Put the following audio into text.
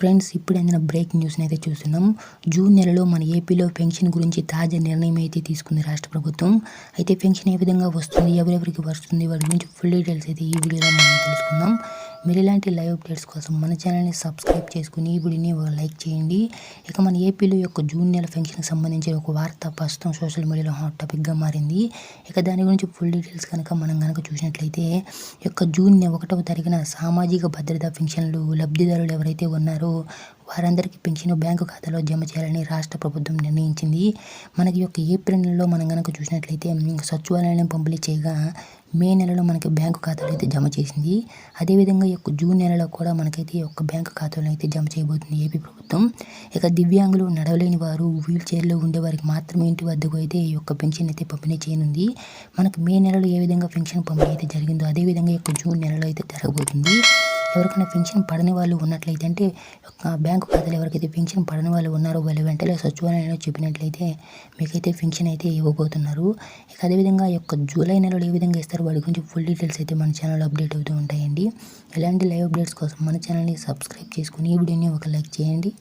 Friends ఇప్పుడు అందిన break న్యూస్ని అయితే చూస్తున్నాం. జూన్ నెలలో మన ఏపీలో పెన్షన్ గురించి తాజా నిర్ణయం అయితే తీసుకుంది రాష్ట్ర ప్రభుత్వం. అయితే పెన్షన్ ఏ విధంగా వస్తుంది ఎవరెవరికి వస్తుంది వాటి గురించి ఫుల్ డీటెయిల్స్ అయితే ఈ వీడియోలో మనం తెలుసుకుందాం. మీరు ఇలాంటి లైవ్ అప్డేట్స్ కోసం మన ఛానల్ని సబ్స్క్రైబ్ చేసుకుని ఈ వీడియోని లైక్ చేయండి. ఇక మన ఏపీలో యొక్క జూన్ నెల పెన్షన్కి సంబంధించిన ఒక వార్త ప్రస్తుతం సోషల్ మీడియాలో హాట్ టాపిక్గా మారింది. ఇక దాని గురించి ఫుల్ డీటెయిల్స్ కనుక మనం కనుక చూసినట్లయితే యొక్క జూన్ ఒకటవ తారీఖున సామాజిక భద్రతా పెన్షన్లు లబ్ధిదారులు ఎవరైతే ఉన్నారో వారందరికీ పెన్షన్ బ్యాంకు ఖాతాలో జమ చేయాలని రాష్ట్ర ప్రభుత్వం నిర్ణయించింది. మనకి యొక్క ఏప్రిల్ నెలలో మనం కనుక చూసినట్లయితే సచివాలయం పంపిణీ చేయగా మే నెలలో మనకి బ్యాంకు ఖాతాలో అయితే జమ చేసింది. అదేవిధంగా యొక్క జూన్ నెలలో కూడా మనకైతే ఈ యొక్క బ్యాంకు ఖాతాలో అయితే జమ చేయబోతుంది ఏపీ ప్రభుత్వం. ఇక దివ్యాంగులు నడవలేని వారు వీల్ చైర్లో ఉండే వారికి మాత్రమే ఇంటి వద్దకు అయితే ఈ యొక్క పెన్షన్ అయితే పంపిణీ చేయనుంది. మనకు మే నెలలో ఏ విధంగా పెన్షన్ పంపిణీ అయితే జరిగిందో అదేవిధంగా యొక్క జూన్ నెలలో అయితే జరగబోతుంది. ఎవరికైనా పెన్షన్ పడని వాళ్ళు ఉన్నట్లయితే అంటే బ్యాంకు ఖాతాలు ఎవరికైతే పెన్షన్ పడని వాళ్ళు ఉన్నారో వాళ్ళు వెంటనే సచివాలయంలో చెప్పినట్లయితే మీకైతే పెన్షన్ అయితే ఇవ్వబోతున్నారు. ఇక అదేవిధంగా యొక్క జూలై నెలలో ఏ విధంగా ఇస్తారు? వాటి గురించి ఫుల్ డీటెయిల్స్ అయితే మన ఛానల్ అప్డేట్ అవుతూ ఉంటాయండి. ఇలాంటి లైవ్ అప్డేట్స్ కోసం మన ఛానల్ని సబ్స్క్రైబ్ చేసుకుని ఈ వీడియోని ఒక లైక్ చేయండి.